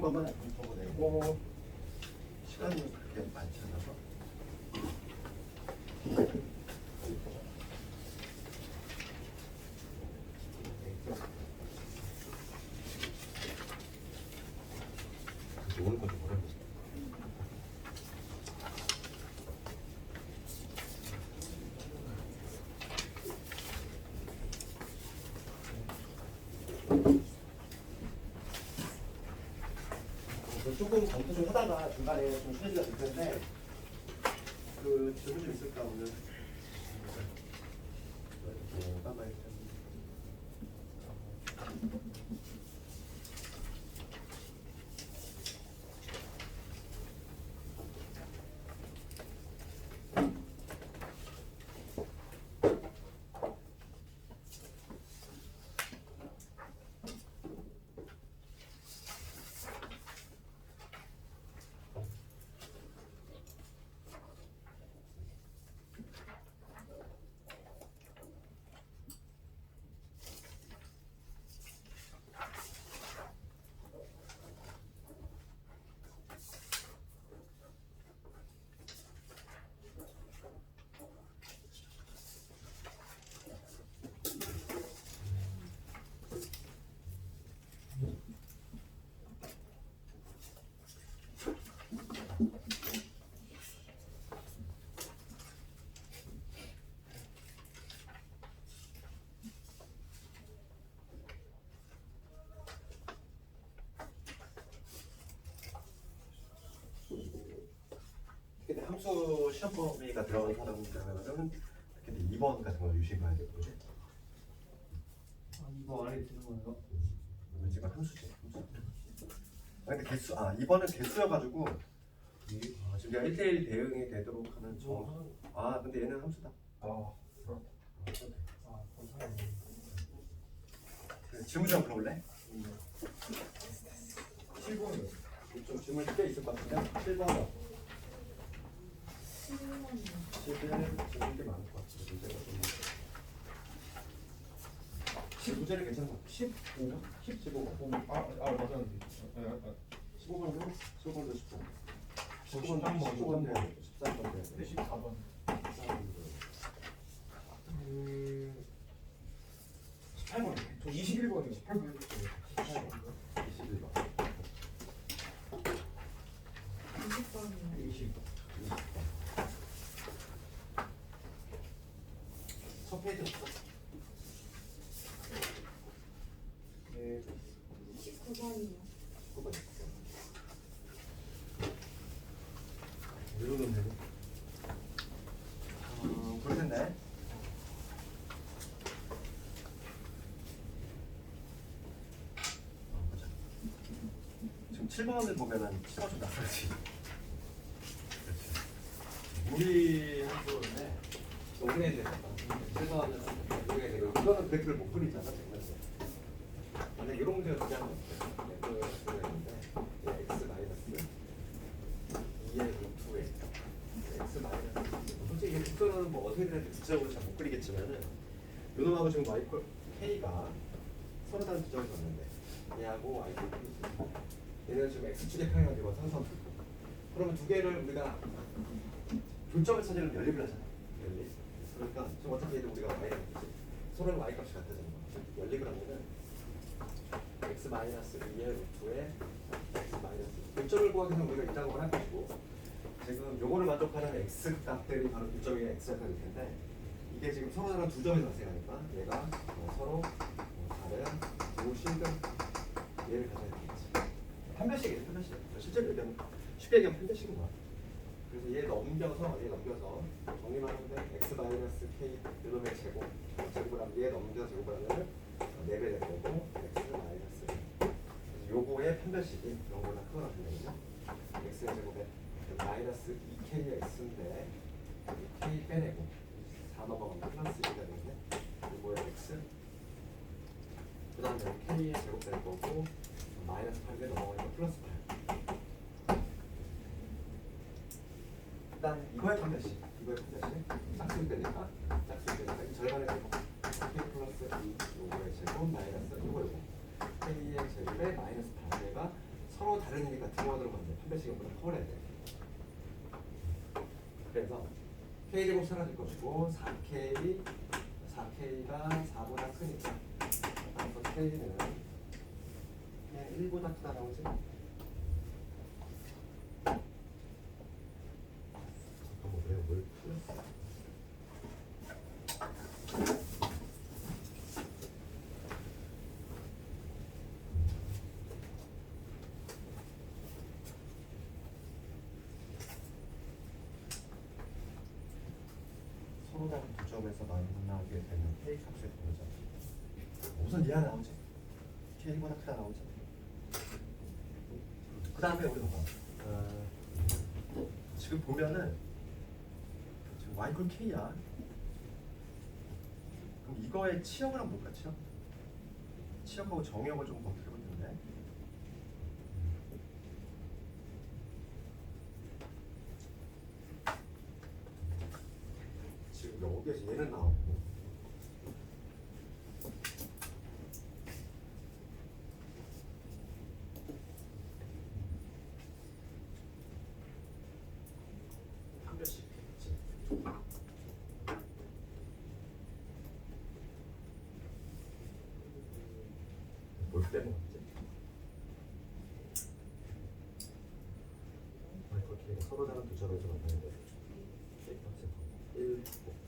싶은 것만 적어내고 시간이 그렇게 많지 않아서 오늘 것도 뭐라고 그래서 조금 검토 좀 하다가 중간에 좀 쉬어지가 될 텐데 그 질문 좀 있을까 오늘? 함수 시험 범위가 들어간 사람들은 근데 2번 같은 거 유심해야 되거든요. 아, 이거 안에 드는? 이건 지금 함수지. 함수. 아 근데 개수 아 2번은 개수여가지고 아, 지금 내가 1대1 대응이 되도록 하는 정. 아 근데 얘는 함수다. 아, 아, 감사합니다. 질문 좀 풀어볼래? 7번이요. 좀 질문 꽤 있을 것 같은데 7번 11 질문 꽤 많을 것 같아. 문제가 좀. 15제는 괜찮은 것 같아. 15번? 10, 15번. 아, 아, 맞았는데. 아, 아, 15번도 15번도 15. 13번, 15번 돼야 돼. 13번 돼야 돼. 14번. 14번. 음, 18번. 저 21번이요. 18번 해줬어요. 21번. 20. 첫 페이지 없어? 네. 19번이요. 19번. 이러면 되고. 어, 그럴 텐데. 어, 보자. 지금 7번을 보면은 7번 좀 낯설지. 우리 학교인데 동네에 7번은 우리가 이제 이거는 그래프를 못 그리잖아. 만약 이런 문제가 되지 않으면 네, 가 있는데 x 마이너스 2의 루트에 x 마이너스 솔직히 이게 국선은 뭐 어떻게 되 는지 구체적으로 잘못 그리겠지만은 요놈하고 지금 콜 k가 서로 다른 지점에 졌는데 얘하고 y 콜 얘는 지금 평행을 이루어 상선 그러면 두 개를 우리가 교점을 찾으려면 연립을 하잖아 연립. 그러니까 지금 어차피 얘도 우리가 y 서로는 y 값이 거야 연립을 하면은 x 마이너스 2의 루트에 x 마이너스 교점을 구하기 위해서 우리가 이 작업을 할 것이고 지금 요거를 만족하는 x 값들이 바로 교점의 x 값일 텐데 이게 지금 서로 다른 두 점에서 발생하니까 얘가 어, 서로 어, 다른 두 실등 얘를 가져야 되겠지. 판별식이죠 판별식 실제로 얘기하면 쉽게 얘기하면 판별식인 거야 그래서 얘 넘겨서 얘 넘겨서 정리만 하면 x 마이너스 k 요놈의 제곱 제곱을 하면 얘 넘겨서 제곱을 하면 4배 될 거고 x 마이너스 요거의 판별식이 이런 거나 크거나 되거든요 x의 제곱에 마이너스 2k의 x인데 이 k 빼내고 4 넘어가면 플러스 2가 되는데. 요거의 x? 그 다음에 k의 제곱 될 거고 마이너스 8에 넘어가니까 플러스 8 일단 이거의 판별식 이거의 판별식 짝수일 때니까 짝수일 때니까 이 절반의 제곱. K 플러스 2 요거의 제곱 마이너스 요거 요거 k의 제곱에 마이너스 8얘가 서로 다르니까 등원으로 만든 판별식보다 커버해야 돼. 그래서 K제곱 사라질 것이고 4K 4K가 4보다 크니까 따라서 K는 그냥 1보다 크다 나오지? 잠깐만 내가 뭘 풀었어? 서로 점에서 만나게 되는 K 값을 보자. 우선 얘가 나오지. K보다 크다 나오지. 그 다음에 우리 봐봐. 어, 지금 보면은 지금 Y 콜 K야. 그럼 이거의 치역을 한번 볼까? 치역? 치역하고 정역을 좀 텐데. 지금 여기에서 얘는 나오고 한 별씩 했지. 뭘 빼먹었지? 마이클 서로 다른 두 점에서 만나는 거죠. K 값의 1, 5.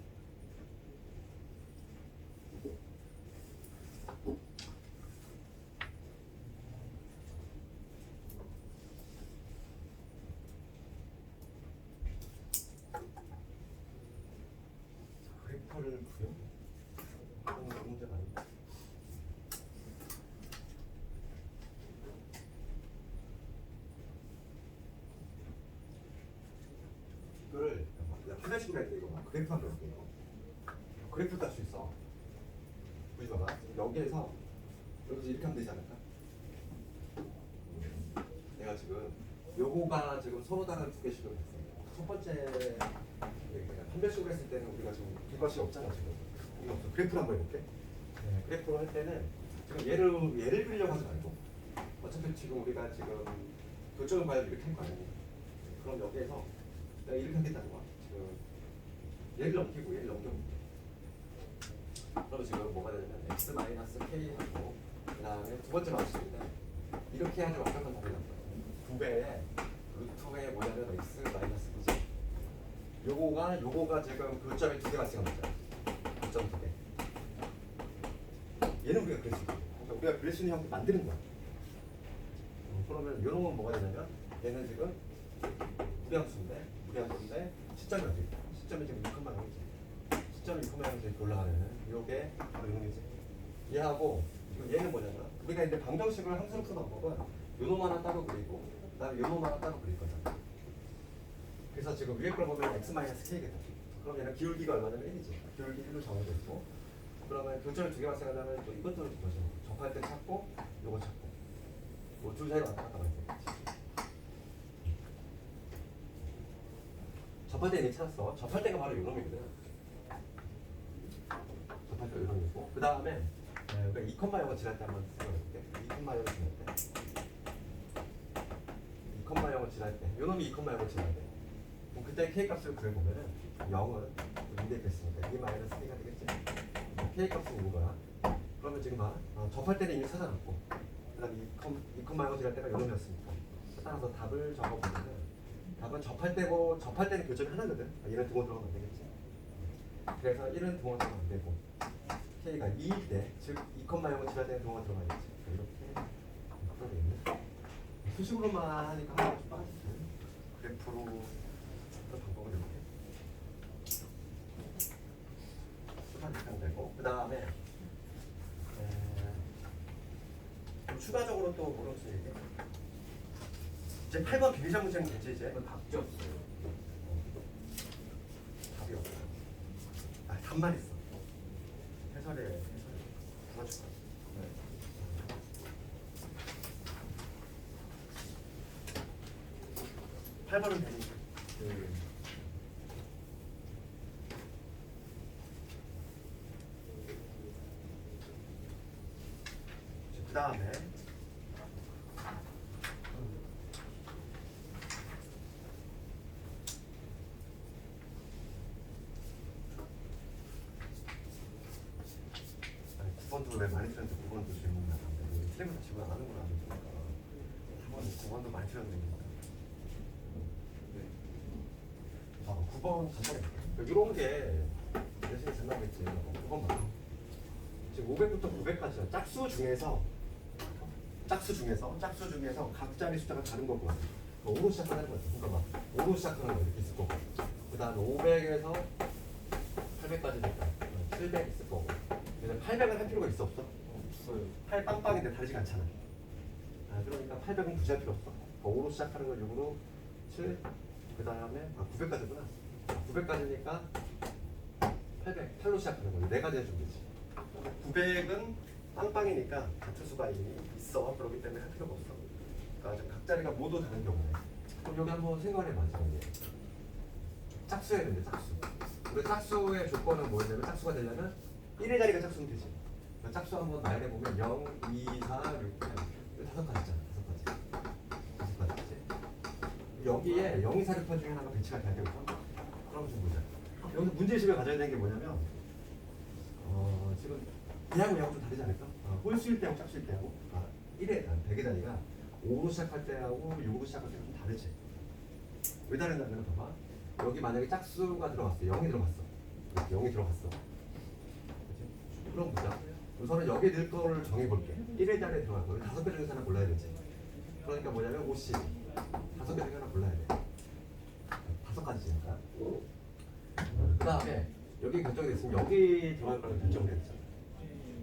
그래퍼를 구형? 그런 거 문제가 아닌데. 이거를 플래시로 할때 이거 봐. 그래프 한번 볼게요. 그래프 딸 수 있어. 보지 봐봐. 여기에서 여기서 이렇게 하면 되지 않을까? 음, 내가 지금 요거가 지금 서로 다른 두 했어요. 첫 번째 별씩으로 했을 때는 우리가 지금 이것이 없잖아 지금. 이거 없어. 그래프로 한번 해볼게. 네, 그래프로 할 때는 지금 얘를 얘를 그리려고 하지 말고 어차피 지금 우리가 지금 교점을 봐야 이렇게 할 거 아니니. 그럼 여기에서 내가 이렇게 하겠다는 거야. 얘를 넘기고 얘를 넘겨볼게. 그럼 지금 뭐가 되냐면 x 마이너스 k 하고 그 다음에 두 번째 방식인데 이렇게 해야지 완벽한 답이 나와요. 두 배에 루트에 뭐냐면 x 마이너스 그지. 요거가 요거가 지금 교점이 두 개가 있잖아. 교점 두 개. 얘는 우리가 그릴 수 있고 그러니까 우리가 그릴 수 있는 형태 만드는 거야. 음, 그러면 요런 건 뭐가 되냐면 얘는 지금 무리함수인데 무리함수인데 시점이 어디 있다? 시점이 지금 6만 원이지. 시점이 6만 원에서 이렇게 올라가면은 요게 바로 이놈이지. 얘하고 지금 얘는 뭐냐면 우리가 이제 방정식을 함수로 푸는 방법은 요 놈 하나 따로 그리고 그다음에 요놈 하나 따로 그릴 거잖아. 그래서 지금 위에 걸 보면 x 마이너스 k겠다. 그럼 얘는 기울기가 얼마냐면 1이지. 기울기 1로 정해져 있고 그러면 교점을 두 개 발생하려면 또 이것도 거죠. 접할 때 찾고 요거 찾고 뭐둘 사이로 왔다 갔다 하면 되겠지. 접할 때 이미 찾았어. 접할 때가 바로 요놈이거든. 접할 때가 요놈이고 그 다음에 그러니까 2컴마 영어 지날 때 한번 생각해볼게. 2컴마 영어 지날 때 2컴마 영어 지날 때 요놈이 2컴마 영어 지날 때 그럼 그때 k 값을 구해보면은 0은 2대 됐으니까 2 마이너스 k가 되겠지. k 값은 있는 거야. 그러면 지금 봐. 어, 접할 때는 이미 찾아놨고 그 다음에 2컴 2컴마 영어 지날 때가 요놈이었으니까 따라서 답을 적어보면은 답은 접할 때고 접할 때는 교점이 하나거든. 아, 얘는 두번 들어가면 안 되겠지. 그래서 1은 두번 들어가면 안 되고 k가 2일 때, 즉 2컴마0을 지날 때는 두번 들어가야겠지. 이렇게 바꿔야 되겠네. 수식으로만 하니까 하나가 좀 빠지지. 그래프로 또 방법을 이렇게 그 다음에 추가적으로 또 뭐라고 써 얘기? 이제 8번 비밀장 문제는 되지 이제? 답이 없어요. 답이 없어. 아 답만 있어. 해설에 해설 불러줄까? 네. 8번은 되니. 그 다음에 책임을 지고 나가는구나. 한번 공원도 많이 틀었는데. 네. 아, 9번 간단해. 이런 게 대신에 장난겠지. 9번 봐. 지금 500부터 900까지야. 짝수 중에서 짝수 중에서 짝수 중에서 각 자리 숫자가 다른 거고. 뭐 5로 시작하는 거야. 그러니까 막 5로 시작하는 거 이렇게 있을 거고. 그 다음에 500에서 800까지니까 700 있을 거고. 그래서 800은 할 필요가 있어 없어? 없어요. 8 빵빵인데 다르지가 않잖아. 아, 그러니까 800은 굳이 할 필요 없어. 5로 시작하는 걸 6으로 7, 그 다음에 아, 900까지구나. 900까지니까 800, 8로 시작하는 거지. 네 가지 해주면 되지. 900은 빵빵이니까 같은 수가 이미 있어. 그렇기 때문에 할 필요가 없어. 그러니까 각자리가 모두 다른 경우네. 그럼 여기 한번. 지금 이제. 짝수해야 되는데 짝수. 우리 짝수의 조건은 뭐냐면 짝수가 되려면 1의 자리가 짝수면 되지. 그러니까 짝수 한번 나열해 보면 0, 2, 4, 6, 8 이거 다섯 가지 있잖아. 다섯 가지. 다섯 가지지. 여기에 0, 2, 4, 6, 8 중에 하나가 배치가 돼야 되거든. 그럼 좀 보자. 여기서 문제의식을 가져야 되는 게 뭐냐면 어, 지금 얘하고 얘하고 좀 다르지 않을까? 어, 홀수일 때하고 짝수일 때하고 아, 1의 아, 100의 자리가 5로 시작할 때하고 6으로 시작할 때가 좀 다르지. 왜 다르냐면 봐봐. 여기 만약에 짝수가 들어갔어. 0이 들어갔어. 이렇게 0이 들어갔어. 그럼 보자. 우선은 여기에 넣을 거를 정해볼게. 1의 자리에 들어갈 거. 다섯 개 중에서 하나 골라야 되지. 그러니까 뭐냐면 50. 다섯 개 중에 하나 골라야 돼. 다섯 가지니까. 그 다음에 여기 결정이 됐으면 여기 들어갈 거는 결정이 됐잖아.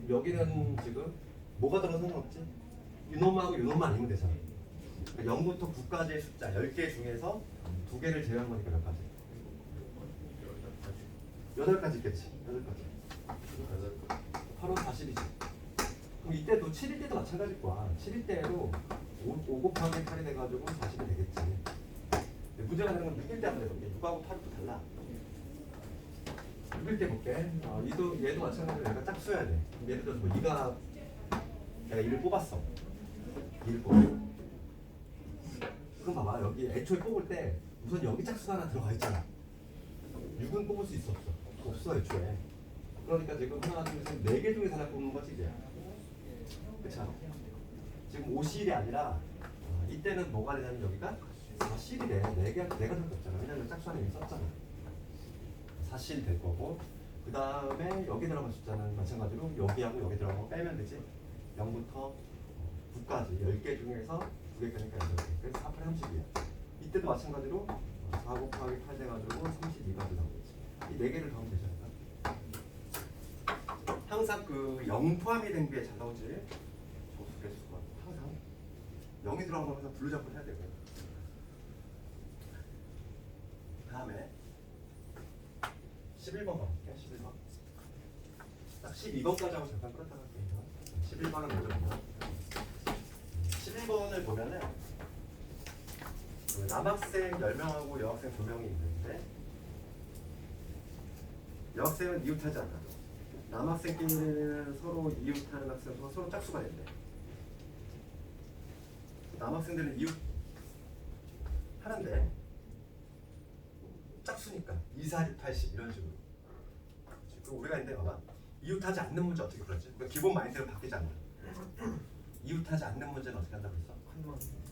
여기는 지금 뭐가 들어서 상관없지? 유놈하고 유놈만 아니면 되잖아. 그러니까 0부터 9까지의 숫자 10개 중에서 두 개를 제외한 거니까 몇 가지? 8가지 있겠지. 8가지. 8 호 40이지. 그럼 이때도 7일 때도 마찬가지일 거야. 7일 때에도 5, 5 곱하기 8이 돼가지고 40이 되겠지. 문제가 되는 건 6일 때 한번 해볼게. 6하고 8은 또 달라. 6일 때 볼게. 어, 얘도, 얘도 마찬가지로 내가 짝수해야 돼. 예를 들어서 뭐 2가 내가 1을 뽑았어. 2를 뽑았어. 그럼 봐봐. 여기 애초에 뽑을 때 우선 여기 짝수가 하나 들어가 있잖아. 6은 뽑을 수 있어 없어? 없어 애초에. 그러니까 지금 하나 둘 셋 네 개 중에서 하나 뽑는 거지 이제. 그쵸? 지금 5실이 아니라 어, 이때는 뭐가 되냐면 여기가 4실이래. 네 개, 네가 들어가 있잖아. 왜냐면 짝수 안에 썼잖아. 4실 될 거고 그 다음에 여기 들어간 숫자는 마찬가지로 여기하고 여기 들어간 거 빼면 되지 0부터 9까지 10개 중에서 2개까지니까 8개 그래서 4, 8, 30이야 이때도 마찬가지로 4 곱하기 8 돼가지고 32가 나오겠지 이 4개를 더하면 않을까? 항상 그 0 포함이 된 게 잘 나오지 조수 개수가 항상 0이 들어간 거 항상 분류잡고 해야 되고요 그 다음에 11번 가볼게요. 11번. 딱 12번까지 하고 잠깐 끌었다 갈게요. 11번은 먼저 보면 11번을 보면은 그 남학생 10명하고 여학생 2명이 있는데 여학생은 이웃하지 않아. 남학생끼리는 서로 이웃하는 학생과 서로 짝수가 된대. 남학생들은 이웃 하는데 짝수니까 2, 4, 6, 80 이런 식으로 지금 우리가 있는데 봐봐 이웃하지 않는 문제 어떻게 풀었지? 그러니까 기본 마인드가 바뀌지 않나 이웃하지 않는 문제는 어떻게 한다고 했어?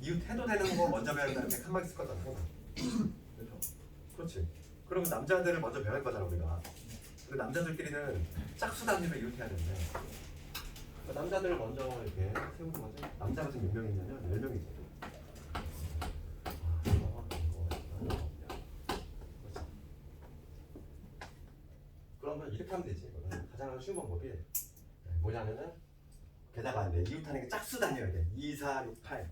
이웃해도 되는 거 먼저 배운다는 게 칸막이 쓸 거잖아 그렇죠. 그렇지 그러면 남자들을 먼저 배울 거잖아 우리가 남자들끼리는 짝수 단위로 이웃해야 되는데 그러니까 남자들을 먼저 이렇게 세우는 거지 남자가 지금 몇명 있냐면 10명이지 아. 그러면 이렇게 하면 되지. 이거는 가장 쉬운 방법이 뭐냐면은 게다가 이제 이웃 하는 게 짝수 단위여야 돼. 2, 4, 6, 8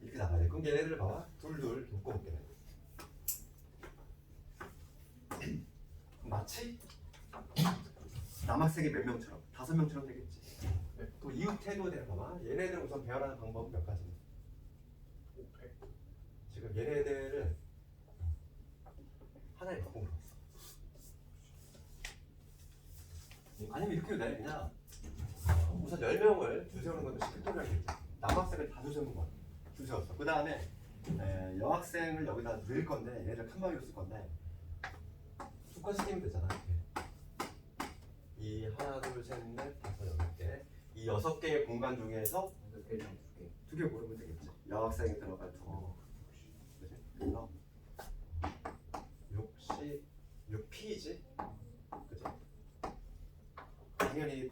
이렇게 나가야 돼. 그럼 얘네들 봐봐. 둘, 둘 묶어볼게. 마치 남학생이 몇 명처럼 다섯 명처럼 되겠지. 또 이웃해도 되는 봐봐. 얘네들 우선 배열하는 방법은 몇 가지? 지금 얘네들을 하나에 바꿔 물었어. 아니면 이렇게 해도 돼. 그냥 어, 우선 10명을 줄 세우는 것도 통일하겠지. 남학생을 다 줄 세우는 거야. 줄 세웠어. 그 다음에 여학생을 여기다 넣을 건데 얘를 칸막이로 쓸 건데 수컷 시키면 되잖아. 이렇게. 이 하나 둘셋넷 다섯 여섯 개이 여섯 개의 공간 중에서 대장 두 개. 두개 고르면 되겠지. 여학생이 들어갈 두 개. 그지? 그래서 60, 6P지? 그지? 당연히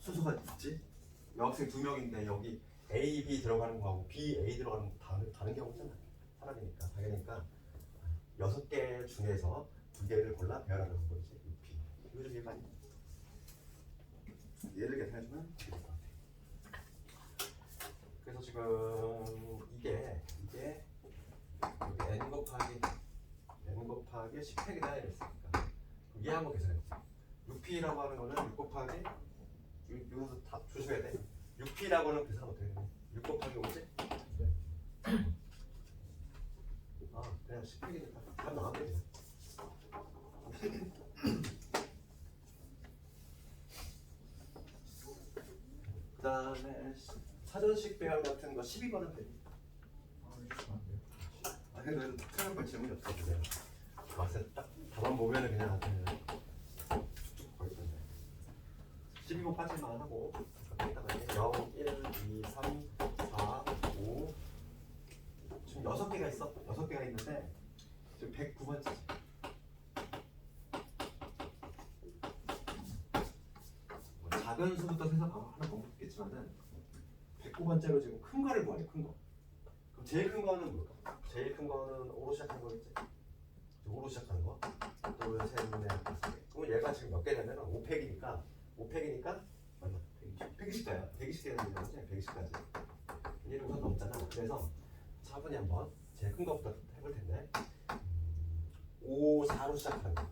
순서가 있지? 여학생 두 명인데 여기 A, B 들어가는 거하고 B, A 들어가는 거 다른, 다른 경우잖아. 사람이니까. 당연히니까 여섯 개 중에서 두 개를 골라 배열하는 거지. 6P. 이거 좀 이해가 안 돼? 얘를 계산해주면 될것 같아. 그래서 지금 이게 이게 여기 n 곱하기 n 곱하기 10팩이다 이랬으니까 그럼 얘 한번 계산해보자 6p라고 하는 거는 6 곱하기 요- 여기서 다 조심해야 돼. 6p라고 하는 계산 어떻게 되냐? 6 곱하기 5지? 아 그냥 10팩이니까 답 나오면 그 다음에 사전식 배열 같은 거 12번은 돼 아. 아 근데 특별한 건 질문이 없어 그냥 막상 딱 답안 보면은 그냥 쭉쭉 걸리던데 12번까지만 하고 여기다가 0, 1, 2, 3, 4, 5 지금 6개가 있어? 6개가 있는데 지금 109번째지 뭐 작은 수부터 세서 하는 방법이 있겠지만은 109번째로 지금 큰 거를 구하래 큰 거 그럼 제일 큰 거는 뭘까? 제일 큰 거는 5로 시작하는 거겠지? 5로 시작하는 거. 둘, 셋, 넷, 다섯 개. 그러면 얘가 지금 몇 개냐면 5팩이니까 5팩이니까 얼마? 120, 120개야. 120개 되는 거지? 120까지. 얘는 우선 넘잖아. 그래서 차분히 한번 제일 큰 거부터 해볼 텐데 5, 4로 시작하는 거.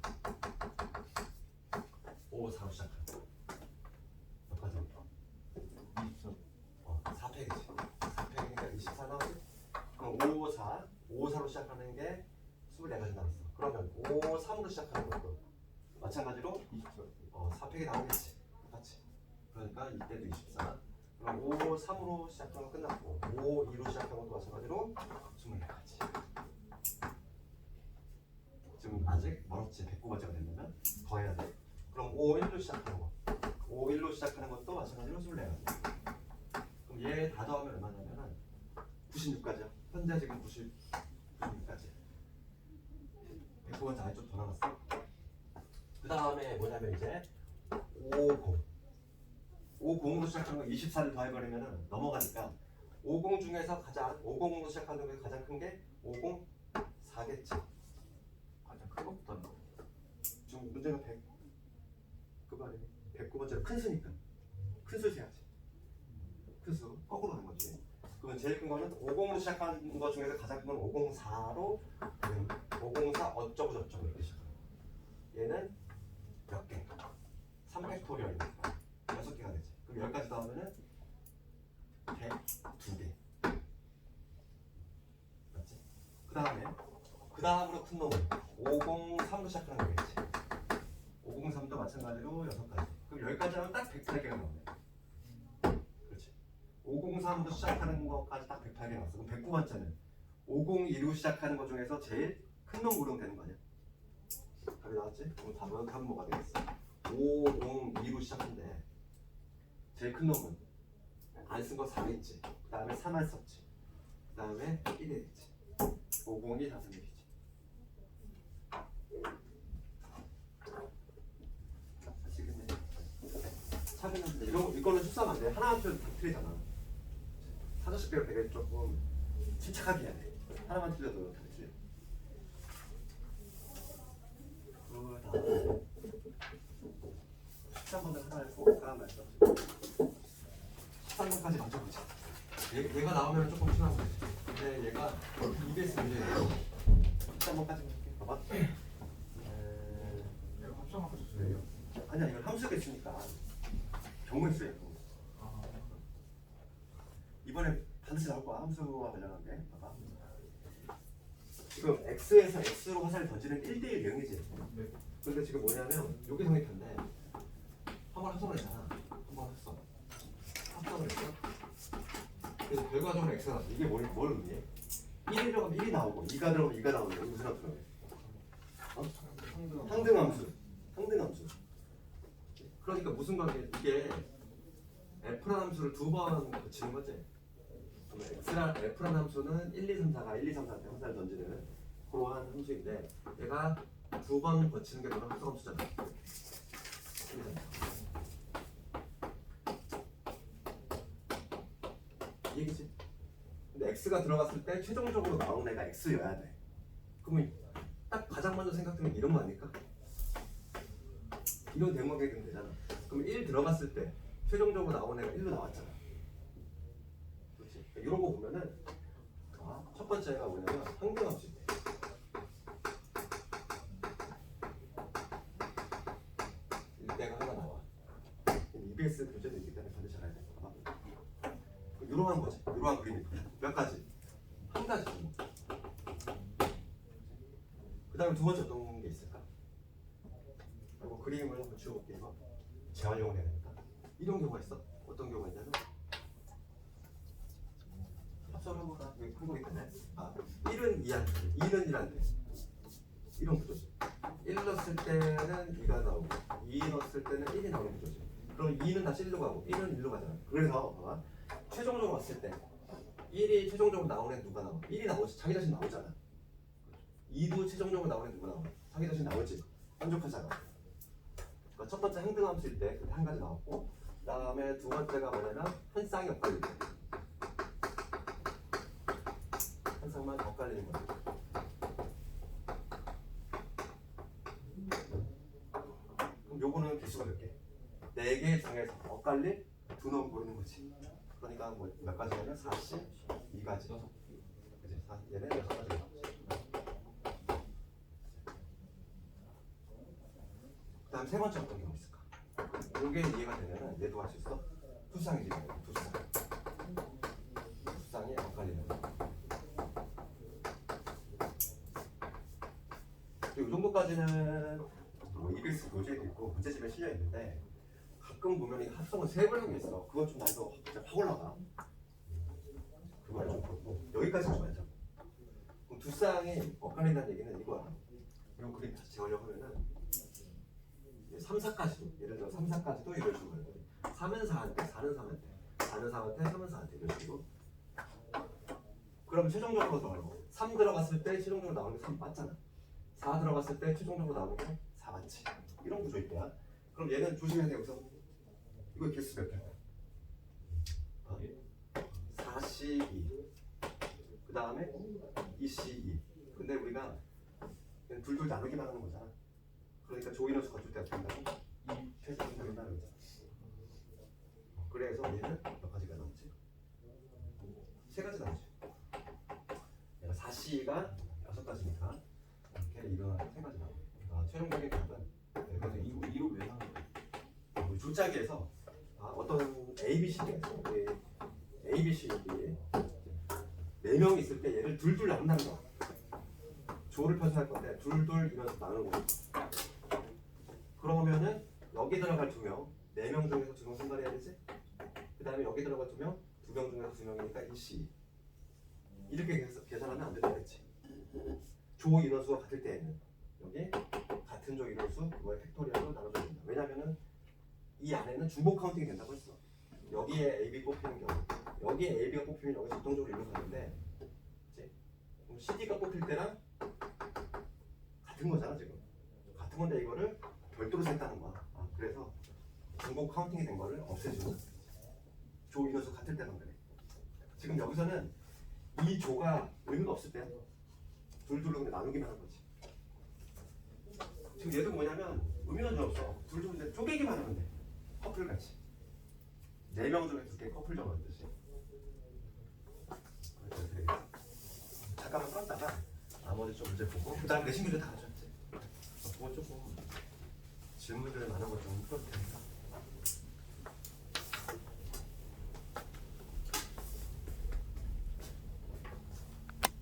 5, 4로 시작하는 거. 몇 가지? 24. 어, 4팩이지. 4팩이니까 24 나오지? 그럼 5, 4, 5, 4로 시작하는 게 24가지 나왔어. 그러면 5, 3으로 시작하는 것도 마찬가지로 24. 어, 4팩이 나오겠지. 똑같이. 그러니까 이때도 24. 그럼 5, 3으로 시작하는 거 끝났고 5, 2로 시작하는 것도 마찬가지로 24가지. 지금 아직 멀었지. 109번째가 되려면 더 해야 돼. 그럼 5, 1로 시작하는 거. 5, 1로 시작하는 것도 마찬가지로 24가지. 그럼 얘 다 더하면 얼마냐면은 96까지야. 현재 지금 90, 96까지. 109번째 아래쪽 더 나갔어. 그 다음에 뭐냐면 이제 50. 50으로 시작하는 거 24를 더해버리면 넘어가니까 50 중에서 가장 50으로 시작하는 게 가장 큰 게 50, 4겠지. 가장 큰 것부터 하는 거. 지금 문제가 100. 그 말이 109번째로 큰 수니까. 큰 수 세야지. 큰 수. 거꾸로. 그러면 제일 큰 거는 50으로 시작하는 거 중에서 가장 큰 건 504로 504 어쩌고 저쩌고 이렇게 거야. 얘는 몇 개? 3팩토리얼이니까 6개가 되지. 그럼 10가지 더하면은 102개. 맞지? 그 다음에 그 다음으로 큰 놈은 503로 시작하는 거겠지. 503도 마찬가지로 6가지. 그럼 10가지 하면 딱 108개가 나오네. 그렇지. 503도 시작하는 것까지 딱 108개 나왔어. 그럼 109번째는 502로 시작하는 것 중에서 제일 큰 놈 고르면 되는 거 아니야? 답이 나왔지? 그럼 답은 뭐가 되겠어? 502로 시작한데 제일 큰 놈은 안 쓴 거 4겠지. 그 다음에 3안 썼지. 그 다음에 1이겠지. 502 다섯 명이지. 아시겠네. 차근한데 이거 이거는 돼. 하나 한줄 다 틀리잖아. 사도식 배울 되게 조금 침착하게 해야 돼. 하나만 틀려도 다 틀려. 그 다음에 13번을 하나 했고 다음 말씀. 13번까지 맞춰보자. 얘, 얘가 나오면 조금 심한 거지. 근데 얘가 EBS 문제예요. X에서 x로 화살을 던지는 1대1 유형이지. 네. 근데 지금 뭐냐면 여기 성립인데 한번 합성을 했잖아. 한번 했어. 합성을 했어. 그래서 결과적으로 x가 나왔어. 이게 뭘, 뭘 의미해? 1이 들어가면 1이 나오고 2가 들어가면 2가 나오는 거 무슨 함수라고 해? 어? 상등. 상등함수. 상등함수. 그러니까 무슨 관계? 이게 F란 함수를 두번 붙이는 거지. X란 F란 함수는 1, 2, 3, 4가 1, 2, 3, 4한테 항상 던지는 그러한 함수인데 얘가 두 번 거치는 게 바로 합성 함수잖아. 1, 2, 3, 4. 이 얘기지. 근데 X가 들어갔을 때 최종적으로 나오는 애가 X여야 돼. 그러면 딱 가장 먼저 생각드는 게 이런 거 아닐까? 이런 대목에 되면 되잖아. 그럼 1 들어갔을 때 최종적으로 나온 애가 1로 나왔잖아. 그렇지? 이런 거 보면은 아, 첫 번째가 뭐냐면 항등함수 때. 일대가 하나 나와. EBS 교재도 있기 때문에 반드시 알아야 돼. 봐봐. 이러한 거지. 이러한 그림이 몇 가지? 한 가지. 그 다음에 두 번째 어떤 게 있을까? 그리고 그림을 한번 지워볼게요. 재활용을 해야 되니까. 이런 경우가 있어. 어떤 경우가 있냐면 여기 큰 거기 때문에 아 1은 2한테 2는 1한테 이런 구조지 1 넣었을 때는 2가 나오고 2 넣었을 때는 1이 나오는 구조지 그럼 2는 다시 1로 가고 1은 1로 가잖아 그래서 봐봐 최종적으로 왔을 때 1이 최종적으로 나오는 애 누가 나와? 1이 나오지 자기 자신 나오잖아 2도 최종적으로 나오는 애 누가 나와? 자기 자신 나오지 만족하잖아 그러니까 첫 번째 행등함수일 때 한 가지 나왔고 그 다음에 두 번째가 뭐냐면 한 쌍이 엇갈릴 때. 한 쌍만 엇갈리는 거지. 그럼 요거는 개수가 몇 개? 네 개 중에서 엇갈릴 두 놈 고르는 거지. 그러니까 뭐 몇 가지냐면 42가지. 그지? 사- 얘는 여섯 가지 나오지. 그다음 세 번째 어떤 경우 있을까? 이게 이해가 되면은 얘도 할 수 있어. 투쌍이지, 투쌍. 투쌍이 엇갈리는 거. 이 정도까지는 뭐 EBS 교재도 있고 문제집에 실려 있는데 가끔 보면 이 합성을 세번한게 있어. 그건 좀 나도 진짜 확 올라가. 그건 좀 그렇고 여기까지 좀 알자. 그럼 두 쌍이 엇갈린다는 얘기는 이거야. 이 그림 다시 재활용 하면은 3, 4까지도 예를 들어 3, 4까지도 이런 식으로 해요. 3은 4한테, 4는 3한테, 4는 4한테, 3은 4한테 이런 식으로 그럼 최종적으로 들어가고 3 들어갔을 때 최종적으로 나오는 게 3 맞잖아 4 들어갔을 때 최종적으로 나오는 게 4 맞지 이런 구조일 거야 그럼 얘는 조심해야 돼 여기서 이거 개수 몇 개야? 어? 42. 그 다음에 22. 근데 우리가 둘둘 나누기만 하는 거잖아. 그러니까 조인원수 거둘 때 어떻게 한다고? 이 최소한 나눈다는 거잖아. 그래서 얘는 몇 가지가 나오지? 세 가지 나오지. 얘가 4C가 여섯 가지니까 이렇게 일어나는 세 가지 나와. 아, 최종적인 답은 네 가지. 이거 이거 왜 하는 거야? 줄짜기에서 아, 어떤 A, B, C가 있어. 우리 A, B, C 여기 네 명이 있을 때 얘를 둘둘 나눈다는 거야. 조를 표현할 건데 둘둘 식으로 나누는 거야. 그러면은 여기 들어갈 두 명, 네 명 중에서 두 명 선발해야 되지. 그 다음에 여기 들어갈 두 명, 두 명 중에서 두 명이니까 이 C. 이렇게 계산- 계산하면 안 된다겠지. 조 인원수가 같을 때에는 여기 같은 조 인원수 그거의 팩토리얼로 나눠줘야 된다. 왜냐면은 이 안에는 중복 카운팅이 된다고 했어. 여기에 AB 뽑히는 경우, 여기에 AB가 뽑히면 여기서自动적으로 일로 가는데? 그럼 CD가 뽑힐 때랑 같은 거잖아 지금. 같은 건데 이거를 별도로 셌다는 거야. 아, 그래서 중복 카운팅이 된 거를 없애주는. 조 인원수 같을 때만 그래. 지금 여기서는 이 조가 의미가 없을 때야. 둘둘로 그냥 나누기만 한 거지. 지금 얘도 뭐냐면 의미가 좀 없어. 둘둘 이제 쪼개기만 하면 돼. 커플 같이. 네 명 중에 두 개 커플. 그렇게 되겠지. 잠깐만 풀었다가 나머지 좀 문제 보고 그다음 내신 문제 다 가져왔지. 그거 조금 질문들 많은 거좀 풀어도 되니까.